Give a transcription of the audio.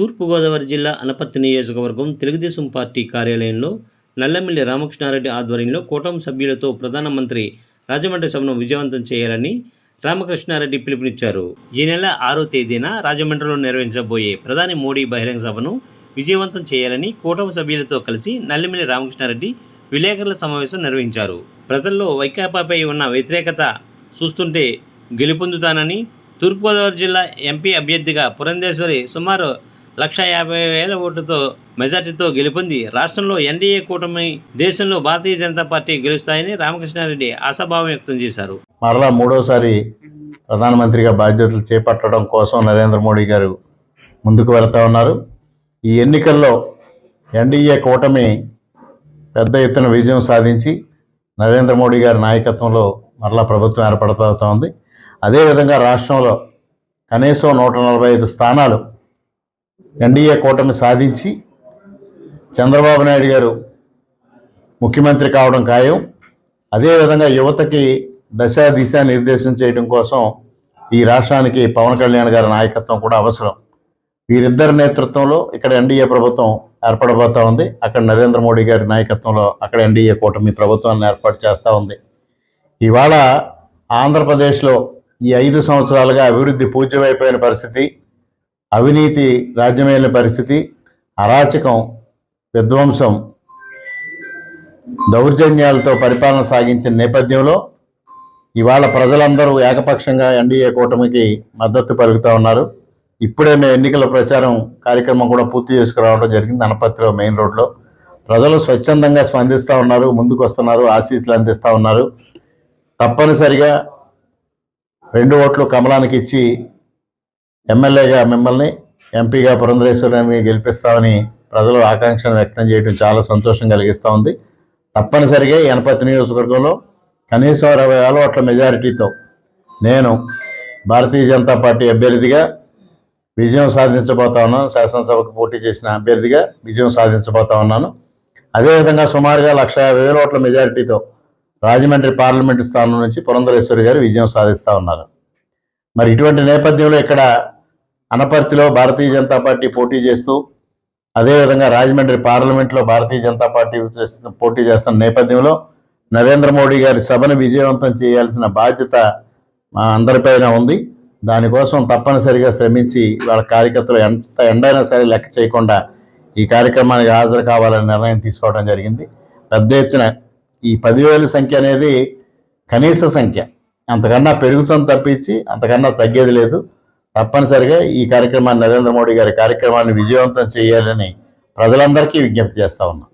తూర్పుగోదావరి జిల్లా అనపర్తి నియోజకవర్గం తెలుగుదేశం పార్టీ కార్యాలయంలో నల్లమిల్లి రామకృష్ణారెడ్డి ఆధ్వర్యంలో కూటమి సభ్యులతో ప్రధానమంత్రి రాజమండ్రి సభను విజయవంతం చేయాలని రామకృష్ణారెడ్డి పిలుపునిచ్చారు. ఈ నెల ఆరో తేదీన రాజమండ్రిలో నిర్వహించబోయే ప్రధాని మోడీ బహిరంగ సభను విజయవంతం చేయాలని కూటమి సభ్యులతో కలిసి నల్లిమిల్లి రామకృష్ణారెడ్డి విలేకరుల సమావేశం నిర్వహించారు. ప్రజల్లో వైకాపాపై ఉన్న వ్యతిరేకత చూస్తుంటే గెలుపొందుతానని తూర్పుగోదావరి జిల్లా ఎంపీ అభ్యర్థిగా పురంధేశ్వరి సుమారు లక్ష యాభై వేల ఓటుతో మెజార్టీతో గెలుపొంది రాష్ట్రంలో ఎన్డీఏ కూటమి దేశంలో భారతీయ జనతా పార్టీ గెలుస్తాయని రామకృష్ణారెడ్డి ఆశాభావం వ్యక్తం చేశారు. మరలా మూడోసారి ప్రధానమంత్రిగా బాధ్యతలు చేపట్టడం కోసం నరేంద్ర మోడీ గారు ముందుకు వెళ్తా ఉన్నారు. ఈ ఎన్నికల్లో ఎన్డీఏ కూటమి పెద్ద ఎత్తున విజయం సాధించి నరేంద్ర మోడీ గారి నాయకత్వంలో మరలా ప్రభుత్వం ఏర్పడబోతోంది. అదేవిధంగా రాష్ట్రంలో కనీసం నూట నలభై ఐదు స్థానాలు ఎన్డీఏ కూటమి సాధించి చంద్రబాబు నాయుడు గారు ముఖ్యమంత్రి కావడం ఖాయం. అదేవిధంగా యువతకి దశ దిశ నిర్దేశం చేయడం కోసం ఈ రాష్ట్రానికి పవన్ కళ్యాణ్ గారి నాయకత్వం కూడా అవసరం. వీరిద్దరి నేతృత్వంలో ఇక్కడ ఎన్డీఏ ప్రభుత్వం ఏర్పడబోతా ఉంది. అక్కడ నరేంద్ర మోడీ గారి నాయకత్వంలో అక్కడ ఎన్డీఏ కూటమి ప్రభుత్వాన్ని ఏర్పాటు చేస్తూ ఉంది. ఇవాళ ఆంధ్రప్రదేశ్లో ఈ ఐదు సంవత్సరాలుగా అభివృద్ధి పూజ్యమైపోయిన పరిస్థితి. అవినీతి రాజ్యమైన పరిస్థితి అరాచకం విధ్వంసం దౌర్జన్యాలతో పరిపాలన సాగించిన నేపథ్యంలో ఇవాళ ప్రజలందరూ ఏకపక్షంగా ఎన్డీఏ కూటమికి మద్దతు పలుకుతూ ఉన్నారు. ఇప్పుడే మేము ఎన్నికల ప్రచారం కార్యక్రమం కూడా పూర్తి చేసుకురావడం జరిగింది అనపత్రిలో మెయిన్ రోడ్లో. ప్రజలు స్వచ్ఛందంగా స్పందిస్తూ ఉన్నారు ముందుకు వస్తున్నారు ఆశీస్సులు అందిస్తూ ఉన్నారు. తప్పనిసరిగా రెండు ఓట్లు కమలానికి ఇచ్చి ఎమ్మెల్యేగా మిమ్మల్ని ఎంపీగా పురంధరేశ్వరిని గెలిపిస్తామని ప్రజలు ఆకాంక్షను వ్యక్తం చేయడం చాలా సంతోషం కలిగిస్తూ ఉంది. తప్పనిసరిగా ఎనపతి నియోజకవర్గంలో కనీసం అరవై వేల ఓట్ల మెజారిటీతో నేను భారతీయ జనతా పార్టీ అభ్యర్థిగా విజయం సాధించబోతా ఉన్నాను. శాసనసభకు పోటీ చేసిన అభ్యర్థిగా విజయం సాధించబోతా ఉన్నాను. అదేవిధంగా సుమారుగా లక్ష యాభై వేల ఓట్ల మెజారిటీతో రాజమండ్రి పార్లమెంటు స్థానం నుంచి పురంధరేశ్వరి గారు విజయం సాధిస్తూ ఉన్నారు. మరి ఇటువంటి నేపథ్యంలో ఇక్కడ అనపర్తిలో భారతీయ జనతా పార్టీ పోటీ చేస్తూ అదేవిధంగా రాజమండ్రి పార్లమెంట్లో భారతీయ జనతా పార్టీ పోటీ చేస్తున్న నేపథ్యంలో నరేంద్ర మోడీ గారి సభను విజయవంతం చేయాల్సిన బాధ్యత మా అందరిపైన ఉంది. దానికోసం తప్పనిసరిగా శ్రమించి వాళ్ళ కార్యకర్తలు ఎంత ఎండైనా సరే లెక్క చేయకుండా ఈ కార్యక్రమానికి హాజరు కావాలని నిర్ణయం తీసుకోవడం జరిగింది. పెద్ద ఎత్తున ఈ పదివేల సంఖ్య అనేది కనీస సంఖ్య. అంతకన్నా పెరుగుతుంది తప్పించి అంతకన్నా తగ్గేది లేదు. తప్పనిసరిగా ఈ కార్యక్రమాన్ని నరేంద్ర మోడీ గారి కార్యక్రమాన్ని విజయవంతం చేయాలని ప్రజలందరికీ విజ్ఞప్తి చేస్తా ఉన్నాం.